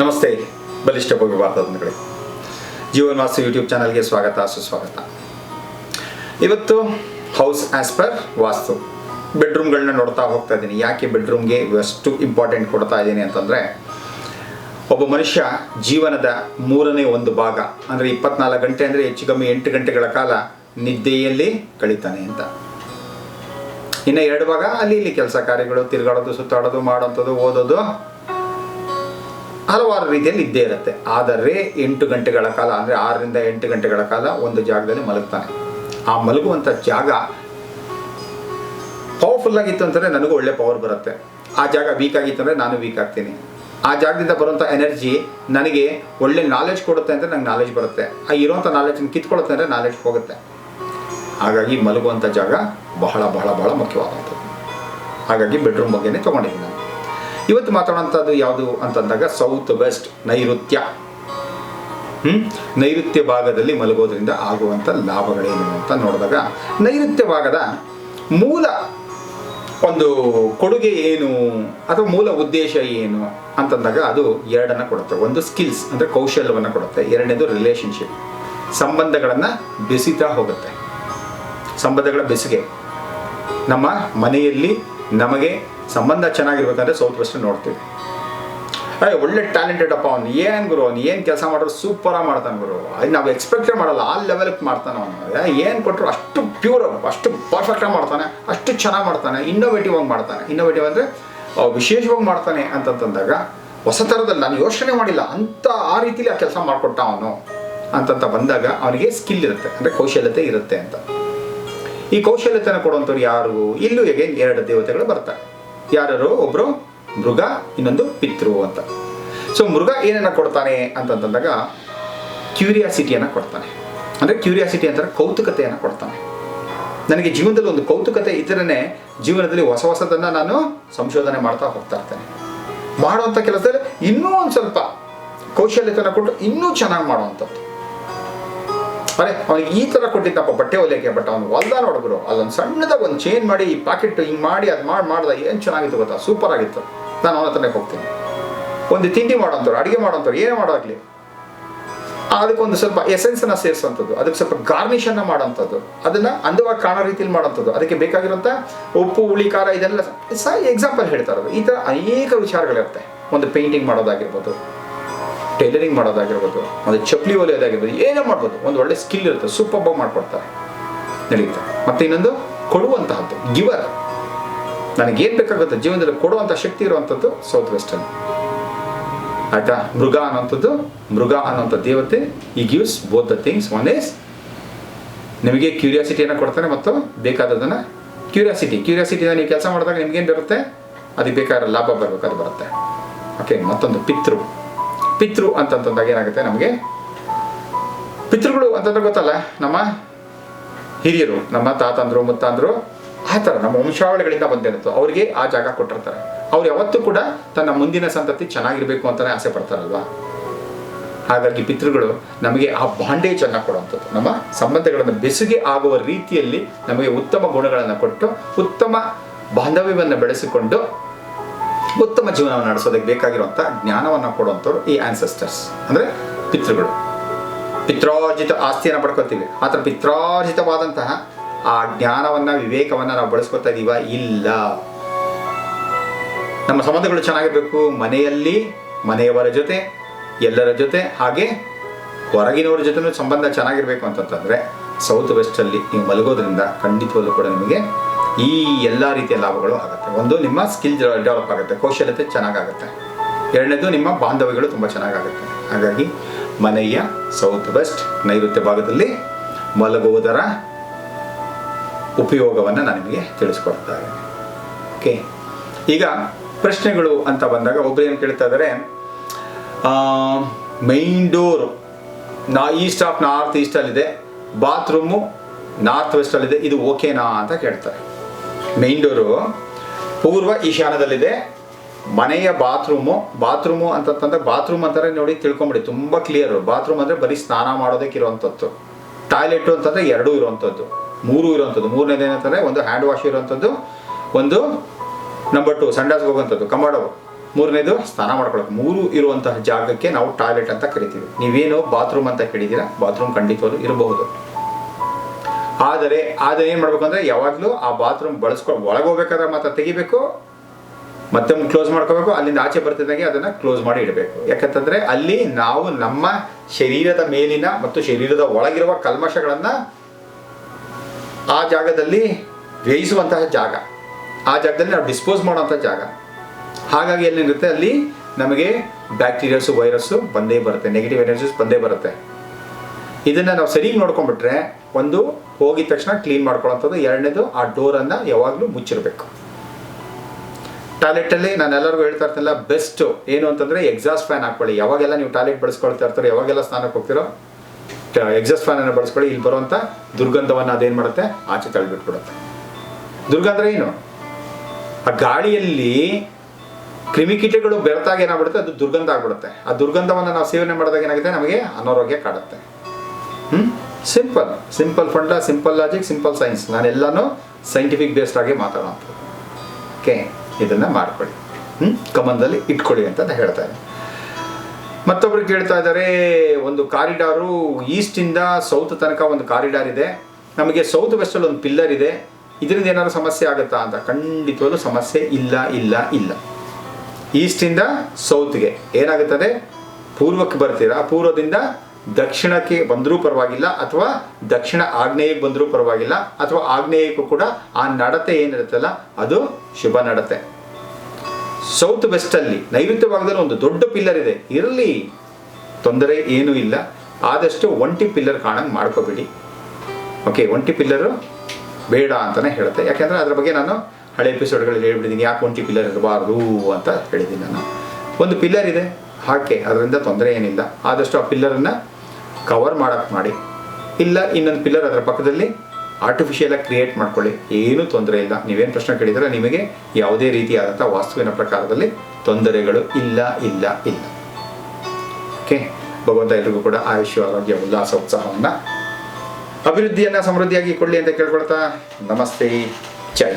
ನಮಸ್ತೆ, ಬಲಿಷ್ಠ ಭವ್ಯ ಭಾರತದಂಗಳೇ ಜೀವನ್ ಯೂಟ್ಯೂಬ್ ಚಾನಲ್ಗೆ ಸ್ವಾಗತ, ಸುಸ್ವಾಗತ. ಇವತ್ತು ಹೌಸ್ ಆಸ್ ಪರ್ ವಾಸ್ತು. ಬೆಡ್ರೂಮ್ಗಳನ್ನ ನೋಡ್ತಾ ಹೋಗ್ತಾ ಇದ್ದೀನಿ. ಯಾಕೆ ಬೆಡ್ರೂಮ್ಗೆ ಅಷ್ಟು ಇಂಪಾರ್ಟೆಂಟ್ ಕೊಡ್ತಾ ಇದ್ದೀನಿ ಅಂತಂದರೆ, ಒಬ್ಬ ಮನುಷ್ಯ ಜೀವನದ ಮೂರನೇ ಒಂದು ಭಾಗ, ಅಂದರೆ ಇಪ್ಪತ್ನಾಲ್ಕು ಗಂಟೆ ಅಂದರೆ ಹೆಚ್ಚು ಕಮ್ಮಿ ಎಂಟು ಗಂಟೆಗಳ ಕಾಲ ನಿದ್ದೆಯಲ್ಲಿ ಕಳೀತಾನೆ ಅಂತ. ಇನ್ನು ಎರಡು ಭಾಗ, ಅಲ್ಲಿ ಇಲ್ಲಿ ಕೆಲಸ ಕಾರ್ಯಗಳು, ತಿರುಗಾಡೋದು, ಸುತ್ತಾಡೋದು, ಮಾಡೋಂಥದ್ದು, ಓದೋದು ಹಲವಾರು ರೀತಿಯಲ್ಲಿ ಇದ್ದೇ ಇರುತ್ತೆ. ಆದರೆ ಎಂಟು ಗಂಟೆಗಳ ಕಾಲ, ಅಂದರೆ ಆರರಿಂದ ಎಂಟು ಗಂಟೆಗಳ ಕಾಲ ಒಂದು ಜಾಗದಲ್ಲಿ ಮಲಗ್ತಾನೆ. ಆ ಮಲಗುವಂಥ ಜಾಗ ಪವರ್ಫುಲ್ ಆಗಿತ್ತು ಅಂತಂದರೆ ನನಗೂ ಒಳ್ಳೆ ಪವರ್ ಬರುತ್ತೆ. ಆ ಜಾಗ ವೀಕ್ ಆಗಿತ್ತು ಅಂದರೆ ನಾನು ವೀಕ್ ಆಗ್ತೀನಿ. ಆ ಜಾಗದಿಂದ ಬರುವಂಥ ಎನರ್ಜಿ ನನಗೆ ಒಳ್ಳೆ ನಾಲೆಜ್ ಕೊಡುತ್ತೆ ಅಂದರೆ ನಂಗೆ ನಾಲೆಜ್ ಬರುತ್ತೆ. ಆ ಇರುವಂಥ ನಾಲೆಜ್ನ ಕಿತ್ಕೊಳ್ಳುತ್ತೆ ಅಂದರೆ ನಾಲೆಜ್ ಹೋಗುತ್ತೆ. ಹಾಗಾಗಿ ಮಲಗುವಂಥ ಜಾಗ ಬಹಳ ಬಹಳ ಬಹಳ ಮುಖ್ಯವಾದಂಥದ್ದು. ಹಾಗಾಗಿ ಬೆಡ್ರೂಮ್ ಬಗ್ಗೆನೇ ತೊಗೊಂಡಿದ್ದೀನಿ ನಾನು. ಇವತ್ತು ಮಾತಾಡೋಂಥದ್ದು ಯಾವುದು ಅಂತಂದಾಗ ಸೌತ್ ವೆಸ್ಟ್ ನೈಋತ್ಯ. ಹ್ಮ್? ನೈಋತ್ಯ ಭಾಗದಲ್ಲಿ ಮಲಗೋದ್ರಿಂದ ಆಗುವಂಥ ಲಾಭಗಳೇನು ಅಂತ ನೋಡಿದಾಗ ನೈಋತ್ಯ ಭಾಗದ ಮೂಲ ಒಂದು ಕೊಡುಗೆ ಏನು ಅಥವಾ ಮೂಲ ಉದ್ದೇಶ ಏನು ಅಂತಂದಾಗ ಅದು ಎರಡನ್ನ ಕೊಡುತ್ತೆ. ಒಂದು ಸ್ಕಿಲ್ಸ್ ಅಂದರೆ ಕೌಶಲ್ಯವನ್ನು ಕೊಡುತ್ತೆ. ಎರಡನೇದು ರಿಲೇಶನ್ಶಿಪ್ ಸಂಬಂಧಗಳನ್ನು ಬೆಸಿತಾ ಹೋಗುತ್ತೆ. ಸಂಬಂಧಗಳ ಬೆಸುಗೆ. ನಮ್ಮ ಮನೆಯಲ್ಲಿ ನಮಗೆ ಸಂಬಂಧ ಚೆನ್ನಾಗಿರ್ಬೇಕಂದ್ರೆ ಸೌತ್ ವೆಸ್ಟ್ ನೋಡ್ತೀವಿ. ಅಯ್ಯ ಒಳ್ಳೆ ಟ್ಯಾಲೆಂಟೆಡ್ ಅಪ್ಪ ಅವ್ನು. ಏನು ಗುರು ಅವ್ನು? ಏನು ಕೆಲಸ ಮಾಡಿದ್ರು ಸೂಪರಾಗಿ ಮಾಡ್ತಾನೆ ಗುರು. ಅದು ನಾವು ಎಕ್ಸ್ಪೆಕ್ಟೇ ಮಾಡಲ್ಲ. ಆ ಲೆವೆಲ್ಗೆ ಮಾಡ್ತಾನೆ ಅವನು. ಏನು ಕೊಟ್ಟರು ಅಷ್ಟು ಪ್ಯೂರ್ ಅಷ್ಟು ಪರ್ಫೆಕ್ಟಾಗಿ ಮಾಡ್ತಾನೆ. ಅಷ್ಟು ಚೆನ್ನಾಗಿ ಮಾಡ್ತಾನೆ. ಇನ್ನೋವೇಟಿವ್ ಆಗಿ ಮಾಡ್ತಾನೆ. ಇನ್ನೋವೇಟಿವ್ ಅಂದರೆ ವಿಶೇಷವಾಗಿ ಮಾಡ್ತಾನೆ ಅಂತಂತಂದಾಗ, ಹೊಸ ಥರದಲ್ಲಿ ನಾನು ಯೋಚನೆ ಮಾಡಿಲ್ಲ. ಅಂತ ಆ ರೀತಿಲಿ ಆ ಕೆಲಸ ಮಾಡಿಕೊಟ್ಟ ಅವನು ಅಂತಂತ ಬಂದಾಗ ಅವನಿಗೆ ಸ್ಕಿಲ್ ಇರುತ್ತೆ. ಅಂದರೆ ಕೌಶಲ್ಯತೆ ಇರುತ್ತೆ ಅಂತ. ಈ ಕೌಶಲ್ಯತೆನ ಕೊಡುವಂಥವ್ರು ಯಾರು? ಇಲ್ಲೂ ಹೇಗೆ ಎರಡು ದೇವತೆಗಳು ಬರ್ತಾರೆ. ಯಾರು ಒಬ್ಬರು ಮೃಗ, ಇನ್ನೊಂದು ಪಿತೃ ಅಂತ. ಸೊ ಮೃಗ ಏನನ್ನ ಕೊಡ್ತಾನೆ ಅಂತಂತಂದಾಗ ಕ್ಯೂರಿಯಾಸಿಟಿಯನ್ನು ಕೊಡ್ತಾನೆ. ಅಂದರೆ ಕ್ಯೂರಿಯಾಸಿಟಿ ಅಂತಾರೆ ಕೌತುಕತೆಯನ್ನು ಕೊಡ್ತಾನೆ. ನನಗೆ ಜೀವನದಲ್ಲಿ ಒಂದು ಕೌತುಕತೆ ಇದ್ರೇ ಜೀವನದಲ್ಲಿ ಹೊಸ ಹೊಸದನ್ನು ನಾನು ಸಂಶೋಧನೆ ಮಾಡ್ತಾ ಹೋಗ್ತಾ ಇರ್ತೇನೆ. ಮಾಡುವಂಥ ಕೆಲಸದಲ್ಲಿ ಇನ್ನೂ ಒಂದು ಸ್ವಲ್ಪ ಕೌಶಲ್ಯತೆಯನ್ನು ಕೊಟ್ಟು ಇನ್ನೂ ಚೆನ್ನಾಗಿ ಮಾಡುವಂಥದ್ದು. ಅರೆ ಅವನಿಗೆ ಈ ಥರ ಕೊಟ್ಟಿದ್ದಪ್ಪ ಬಟ್ಟೆ ಹೊಲಿಯಕ್ಕೆ ಬಟ್ ಅವ್ನು ಹೊಲ್ದ ನೋಡಿದ್ರು ಅಲ್ಲೊಂದು ಸಣ್ಣದಾಗ ಒಂದು ಚೇಂಜ್ ಮಾಡಿ, ಈ ಪ್ಯಾಕೆಟ್ ಹಿಂಗೆ ಮಾಡಿ, ಅದು ಮಾಡಿ, ಮಾಡ್ದ, ಏನು ಚೆನ್ನಾಗಿತ್ತು ಗೊತ್ತಾ? ಸೂಪರ್ ಆಗಿತ್ತು. ನಾನು ಅವನ ಹತ್ರನೇ ಹೋಗ್ತೀನಿ. ಒಂದು ತಿಂಡಿ ಮಾಡೋಂಥವ್ರು, ಅಡುಗೆ ಮಾಡೋಂಥವ್ರು, ಏನೇ ಮಾಡೋಕ್ಲಿ ಅದಕ್ಕೊಂದು ಸ್ವಲ್ಪ ಎಸೆನ್ಸನ್ನು ಸೇರಿಸುವಂಥದ್ದು ಅದಕ್ಕೆ ಸ್ವಲ್ಪ ಗಾರ್ನಿಷನ್ನು ಮಾಡೋಂಥದ್ದು. ಅದನ್ನ ಅಂದವಾಗಿ ಕಾಣೋ ರೀತಿಯಲ್ಲಿ ಮಾಡೋಂಥದ್ದು. ಅದಕ್ಕೆ ಬೇಕಾಗಿರೋಂಥ ಉಪ್ಪು, ಹುಳಿ, ಖಾರ ಇದೆಲ್ಲ ಸಹ ಎಕ್ಸಾಂಪಲ್ ಹೇಳ್ತಾ ಇರೋದು. ಈ ಥರ ಅನೇಕ ವಿಚಾರಗಳಿರುತ್ತೆ. ಒಂದು ಪೇಂಟಿಂಗ್ ಮಾಡೋದಾಗಿರ್ಬೋದು. ಟೈಲರಿಂಗ್ ಮಾಡೋದಾಗಿರ್ಬೋದು ಒಂದು ಚಪ್ಪಲಿ ಹೊಲಿಯೋದಾಗಿರ್ಬೋದು ಏನೇ ಮಾಡ್ಬೋದು, ಒಂದು ಒಳ್ಳೆ ಸ್ಕಿಲ್ ಇರುತ್ತೆ ಸೂಪರ್ ಮಾಡ್ಕೊಡ್ತಾರೆ. ನಡೀತಾರೆ ಮತ್ತೆ ಇನ್ನೊಂದು, ಕೊಡುವಂತಹದ್ದು ಗಿವರ್ ನನಗೇನು ಬೇಕಾಗುತ್ತೆ? ಜೀವನದಲ್ಲಿ ಕೊಡುವಂಥ ಶಕ್ತಿ ಇರುವಂಥದ್ದು ಸೌತ್ ವೆಸ್ಟರ್ನ್ ಆಯ್ತಾ? ಮೃಗ ಅನ್ನೋಂಥದ್ದು ಮೃಗ ಅನ್ನೋಂಥ ದೇವತೆ ಈ gives both the things one is ನಿಮಗೆ ಕ್ಯೂರಿಯಾಸಿಟಿಯನ್ನು ಕೊಡ್ತಾನೆ ಮತ್ತು ಬೇಕಾದದನ್ನು ಕ್ಯೂರಿಯಾಸಿಟಿ ಕ್ಯೂರಿಯಾಸಿಟಿಯಿಂದ ನೀವು ಕೆಲಸ ಮಾಡಿದಾಗ ನಿಮ್ಗೇನು ಬರುತ್ತೆ? ಅದಕ್ಕೆ ಬೇಕಾದ ಲಾಭ ಬರಬೇಕು ಬರುತ್ತೆ. ಓಕೆ ಮತ್ತೊಂದು, ಪಿತೃ. ಪಿತೃ ಅಂತಂತಂದಾಗ ಏನಾಗುತ್ತೆ ನಮಗೆ? ಪಿತೃಗಳು ಅಂತಂದ್ರೆ ಗೊತ್ತಲ್ಲ, ನಮ್ಮ ಹಿರಿಯರು, ನಮ್ಮ ತಾತಂದ್ರು, ಮುತ್ತಾಂದ್ರು, ಆ ಥರ ನಮ್ಮ ವಂಶಾವಳಿಗಳಿಂದ ಬಂದಿರುತ್ತೋ ಅವರಿಗೆ ಆ ಜಾಗ ಕೊಟ್ಟಿರ್ತಾರೆ. ಅವ್ರು ಯಾವತ್ತೂ ಕೂಡ ತನ್ನ ಮುಂದಿನ ಸಂತತಿ ಚೆನ್ನಾಗಿರ್ಬೇಕು ಅಂತಾನೆ ಆಸೆ ಪಡ್ತಾರಲ್ವಾ? ಹಾಗಾಗಿ ಪಿತೃಗಳು ನಮಗೆ ಆ ಬಾಂಡೇಜ್ ಅನ್ನ ಕೊಡುವಂಥದ್ದು. ನಮ್ಮ ಸಂಬಂಧಗಳನ್ನು ಬೆಸುಗೆ ಆಗುವ ರೀತಿಯಲ್ಲಿ ನಮಗೆ ಉತ್ತಮ ಗುಣಗಳನ್ನು ಕೊಟ್ಟು, ಉತ್ತಮ ಬಾಂಧವ್ಯವನ್ನು ಬೆಳೆಸಿಕೊಂಡು ಉತ್ತಮ ಜೀವನವನ್ನು ನಡೆಸೋದಕ್ಕೆ ಬೇಕಾಗಿರುವಂಥ ಜ್ಞಾನವನ್ನು ಕೊಡುವಂಥವ್ರು ಈ ಆನ್ಸೆಸ್ಟರ್ಸ್ ಅಂದರೆ ಪಿತೃಗಳು. ಪಿತ್ರಾರ್ಜಿತ ಆಸ್ತಿಯನ್ನು ಪಡ್ಕೋತೀವಿ. ಆ ಥರ ಪಿತ್ರಾರ್ಜಿತವಾದಂತಹ ಆ ಜ್ಞಾನವನ್ನು, ವಿವೇಕವನ್ನು ನಾವು ಬಳಸ್ಕೊತಾ ಇದೀವ? ಇಲ್ಲ. ನಮ್ಮ ಸಂಬಂಧಗಳು ಚೆನ್ನಾಗಿರಬೇಕು. ಮನೆಯಲ್ಲಿ ಮನೆಯವರ ಜೊತೆ, ಎಲ್ಲರ ಜೊತೆ, ಹಾಗೆ ಹೊರಗಿನವರ ಜೊತೆನೂ ಸಂಬಂಧ ಚೆನ್ನಾಗಿರಬೇಕು ಅಂತಂತಂದರೆ ಸೌತ್ ವೆಸ್ಟಲ್ಲಿ ನೀವು ಮಲಗೋದ್ರಿಂದ ಖಂಡಿತವಾಗ್ಲೂ ಕೂಡ ನಿಮಗೆ ಈ ಎಲ್ಲ ರೀತಿಯ ಲಾಭಗಳು ಆಗುತ್ತೆ. ಒಂದು, ನಿಮ್ಮ ಸ್ಕಿಲ್ ಡೆವಲಪ್ ಆಗುತ್ತೆ, ಕೌಶಲ್ಯತೆ ಚೆನ್ನಾಗಾಗುತ್ತೆ. ಎರಡನೇದು, ನಿಮ್ಮ ಬಾಂಧವ್ಯಗಳು ತುಂಬ ಚೆನ್ನಾಗಾಗುತ್ತೆ. ಹಾಗಾಗಿ ಮನೆಯ ಸೌತ್ ವೆಸ್ಟ್ ನೈಋತ್ಯ ಭಾಗದಲ್ಲಿ ಮಲಗುವುದರ ಉಪಯೋಗವನ್ನು ನಾನು ನಿಮಗೆ ತಿಳಿಸ್ಕೊಡ್ತಾ ಇದ್ದೀನಿ ಓಕೆ ಈಗ ಪ್ರಶ್ನೆಗಳು ಅಂತ ಬಂದಾಗ ಒಬ್ರು ಏನು ಕೇಳ್ತಾ ಇದ್ದಾರೆ ಮೈನ್ ಡೋರ್ ನಾ ಈಸ್ಟ್ ಆಫ್ ನಾರ್ತ್ ಈಸ್ಟಲ್ಲಿದೆ ಬಾತ್ರೂಮು ನಾರ್ತ್ ವೆಸ್ಟಲ್ಲಿದೆ ಇದು ಓಕೆನಾ ಅಂತ ಕೇಳ್ತಾರೆ. ಮೈನ್ ಡೋರು ಪೂರ್ವ ಈಶಾನ್ಯದಲ್ಲಿದೆ ಮನೆಯ ಬಾತ್ರೂಮು ಬಾತ್ರೂಮು ಅಂತಂತಂದ್ರೆ ಬಾತ್ರೂಮ್ ಅಂತಾರೆ ನೋಡಿ ತಿಳ್ಕೊಂಬಿಡಿ, ತುಂಬ ಕ್ಲಿಯರ್ ಬಾತ್ರೂಮ್ ಅಂದರೆ ಬರೀ ಸ್ನಾನ ಮಾಡೋದಕ್ಕೆ ಇರುವಂಥದ್ದು ಟಾಯ್ಲೆಟು ಅಂತಂದರೆ ಎರಡೂ ಇರುವಂಥದ್ದು ಮೂರು ಇರುವಂಥದ್ದು ಮೂರನೇದು ಏನಂತಂದರೆ ಒಂದು ಹ್ಯಾಂಡ್ ವಾಶ್ ಇರುವಂಥದ್ದು ಒಂದು ನಂಬರ್ ಟು ಸಂಡಾಸ್ಗೆ ಹೋಗುವಂಥದ್ದು ಕಮಾಡೋ ಮೂರನೇದು ಸ್ನಾನ ಮಾಡ್ಕೊಳ್ಳೋಕೆ ಮೂರು ಇರುವಂತಹ ಜಾಗಕ್ಕೆ ನಾವು ಟಾಯ್ಲೆಟ್ ಅಂತ ಕರಿತೀವಿ. ನೀವೇನು ಬಾತ್ರೂಮ್ ಅಂತ ಕೇಳಿದ್ದೀರಾ? ಬಾತ್ರೂಮ್ ಖಂಡಿತವಾಗ್ಲೂ ಇರಬಹುದು. ಆದರೆ ಆದರೆ ಏನು ಮಾಡ್ಬೇಕು ಅಂದರೆ ಯಾವಾಗಲೂ ಆ ಬಾತ್ರೂಮ್ ಬಳಸ್ಕೊಂಡು ಒಳಗೆ ಹೋಗ್ಬೇಕಾದ್ರೆ ಮಾತ್ರ ತೆಗಿಬೇಕು, ಮತ್ತೆ ಕ್ಲೋಸ್ ಮಾಡ್ಕೋಬೇಕು, ಅಲ್ಲಿಂದ ಆಚೆ ಬರ್ತಿದ್ದಂಗೆ ಅದನ್ನು ಕ್ಲೋಸ್ ಮಾಡಿ ಇಡಬೇಕು. ಯಾಕಂತಂದರೆ ಅಲ್ಲಿ ನಾವು ನಮ್ಮ ಶರೀರದ ಮೇಲಿನ ಮತ್ತು ಶರೀರದ ಒಳಗಿರುವ ಕಲ್ಮಶಗಳನ್ನು ಆ ಜಾಗದಲ್ಲಿ ವ್ಯಯಿಸುವಂತಹ ಜಾಗ. ಆ ಜಾಗದಲ್ಲಿ ನಾವು ಡಿಸ್ಪೋಸ್ ಮಾಡುವಂಥ ಜಾಗ. ಹಾಗಾಗಿ ಏನಿರುತ್ತೆ ಅಲ್ಲಿ ನಮಗೆ ಬ್ಯಾಕ್ಟೀರಿಯಾಸು ವೈರಸ್ಸು ಬಂದೇ ಬರುತ್ತೆ ನೆಗೆಟಿವ್ ಎನರ್ಜೀಸ್ ಬಂದೇ ಬರುತ್ತೆ. ಇದನ್ನು ನಾವು ಸರಿಯಾಗಿ ನೋಡ್ಕೊಂಡ್ಬಿಟ್ರೆ ಒಂದು ಹೋಗಿದ ತಕ್ಷಣ ಕ್ಲೀನ್ ಮಾಡ್ಕೊಳ್ಳೋಂಥದ್ದು. ಎರಡನೇದು ಆ ಡೋರನ್ನು ಯಾವಾಗಲೂ ಮುಚ್ಚಿರಬೇಕು. ಟಾಯ್ಲೆಟಲ್ಲಿ ನಾನು ಎಲ್ಲರಿಗೂ ಹೇಳ್ತಾ ಇರ್ತೀನಲ್ಲ ಬೆಸ್ಟ್ ಏನು ಅಂತಂದರೆ ಎಕ್ಸಾಸ್ಟ್ ಫ್ಯಾನ್ ಹಾಕ್ಕೊಳ್ಳಿ. ಯಾವಾಗೆಲ್ಲ ನೀವು ಟಾಯ್ಲೆಟ್ ಬಳಸ್ಕೊಳ್ತಾ ಇರ್ತಾರೆ, ಯಾವಾಗೆಲ್ಲ ಸ್ನಾನಕ್ಕೆ ಹೋಗ್ತಿರೋ ಎಕ್ಸಾಸ್ಟ್ ಫ್ಯಾನನ್ನು ಬಳಸ್ಕೊಳ್ಳಿ. ಇಲ್ಲಿ ಬರುವಂಥ ದುರ್ಗಂಧವನ್ನು ಅದೇನು ಮಾಡುತ್ತೆ? ಆಚೆ ತಳ್ಳಿಬಿಟ್ಬಿಡುತ್ತೆ. ದುರ್ಗಂಧ ಏನು? ಆ ಗಾಳಿಯಲ್ಲಿ ಕ್ರಿಮಿಕೀಟಗಳು ಬೆರೆತಾಗ ಏನಾಗ್ಬಿಡುತ್ತೆ? ಅದು ದುರ್ಗಂಧ ಆಗ್ಬಿಡುತ್ತೆ. ಆ ದುರ್ಗಂಧವನ್ನು ನಾವು ಸೇವನೆ ಮಾಡಿದಾಗ ಏನಾಗುತ್ತೆ? ನಮಗೆ ಅನಾರೋಗ್ಯ ಕಾಡುತ್ತೆ. ಹ್ಞೂ simple simple fund simple logic simple science ನಾನೆಲ್ಲನೂ ಸೈಂಟಿಫಿಕ್ ಬೇಸ್ಡ್ ಆಗಿ ಮಾತಾಡೋಂಥದ್ದು ಓಕೆ ಇದನ್ನು ಮಾಡ್ಕೊಳ್ಳಿ. ಹ್ಞೂ ಕಮನ್ದಲ್ಲಿ ಇಟ್ಕೊಳ್ಳಿ ಅಂತ ಹೇಳ್ತಾ ಇದ್ದೀನಿ. ಮತ್ತೊಬ್ರು ಕೇಳ್ತಾ ಇದ್ದಾರೆ, ಒಂದು ಕಾರಿಡಾರು ಈಸ್ಟಿಂದ ಸೌತ್ ತನಕ ಒಂದು ಕಾರಿಡಾರ್ ಇದೆ. ನಮಗೆ ಸೌತ್ ವೆಸ್ಟಲ್ಲಿ ಒಂದು ಪಿಲ್ಲರ್ ಇದೆ. ಇದರಿಂದ ಏನಾದ್ರು ಸಮಸ್ಯೆ ಆಗುತ್ತಾ ಅಂತ? ಖಂಡಿತವಾಗ್ಲೂ ಸಮಸ್ಯೆ ಇಲ್ಲ ಇಲ್ಲ ಇಲ್ಲ. ಈಸ್ಟಿಂದ ಸೌತ್ಗೆ ಏನಾಗುತ್ತದೆ? ಪೂರ್ವಕ್ಕೆ ಬರ್ತೀರಾ? ಪೂರ್ವದಿಂದ ದಕ್ಷಿಣಕ್ಕೆ ಬಂದರೂ ಪರವಾಗಿಲ್ಲ ಅಥವಾ ದಕ್ಷಿಣ ಆಗ್ನೇಯಕ್ಕೆ ಬಂದರೂ ಪರವಾಗಿಲ್ಲ ಅಥವಾ ಆಗ್ನೇಯಕ್ಕೂ ಕೂಡ ಆ ನಡತೆ ಏನಿರುತ್ತಲ್ಲ ಅದು ಶುಭ ನಡತೆ. ಸೌತ್ ವೆಸ್ಟಲ್ಲಿ ನೈಋತ್ಯ ಭಾಗದಲ್ಲಿ ಒಂದು ದೊಡ್ಡ ಪಿಲ್ಲರ್ ಇದೆ. ಇರಲಿ, ತೊಂದರೆ ಏನೂ ಇಲ್ಲ. ಆದಷ್ಟು ಒಂಟಿ ಪಿಲ್ಲರ್ ಕಾಣಂಗೆ ಮಾಡ್ಕೋಬೇಡಿ. ಓಕೆ ಒಂಟಿ ಪಿಲ್ಲರು ಬೇಡ ಅಂತಲೇ ಹೇಳುತ್ತೆ. ಯಾಕೆಂದರೆ ಅದರ ಬಗ್ಗೆ ನಾನು ಹಳೆ ಎಪಿಸೋಡ್ಗಳಲ್ಲಿ ಹೇಳ್ಬಿಟ್ಟಿದ್ದೀನಿ ಯಾಕೆ ಒಂಟಿ ಪಿಲ್ಲರ್ ಇರಬಾರ್ದು ಅಂತ ಹೇಳಿದ್ದೀನಿ ನಾನು. ಒಂದು ಪಿಲ್ಲರ್ ಇದೆ ಹಾಕೆ ಅದರಿಂದ ತೊಂದರೆ ಏನಿಲ್ಲ. ಆದಷ್ಟು ಆ ಪಿಲ್ಲರನ್ನು ಕವರ್ ಮಾಡೋಕ್ಕೆ ಮಾಡಿ. ಇಲ್ಲ, ಇನ್ನೊಂದು ಪಿಲ್ಲರ್ ಅದರ ಪಕ್ಕದಲ್ಲಿ ಆರ್ಟಿಫಿಷಿಯಲಾಗಿ ಕ್ರಿಯೇಟ್ ಮಾಡ್ಕೊಳ್ಳಿ. ಏನೂ ತೊಂದರೆ ಇಲ್ಲ. ನೀವೇನು ಪ್ರಶ್ನೆ ಕೇಳಿದರೆ, ನಿಮಗೆ ಯಾವುದೇ ರೀತಿಯಾದಂಥ ವಾಸ್ತುವಿನ ಪ್ರಕಾರದಲ್ಲಿ ತೊಂದರೆಗಳು ಇಲ್ಲ ಇಲ್ಲ ಇಲ್ಲ. ಓಕೆ ಭಗವಂತ ಎಲ್ರಿಗೂ ಕೂಡ ಆಯುಷ್ಯ, ಆರೋಗ್ಯ, ಉಲ್ಲಾಸ, ಉತ್ಸಾಹವನ್ನು ಅಭಿವೃದ್ಧಿಯನ್ನು ಸಮೃದ್ಧಿಯಾಗಿ ಕೊಡಲಿ ಅಂತ ಕೇಳ್ಕೊಳ್ತಾ. ನಮಸ್ತೆ. ಜೈ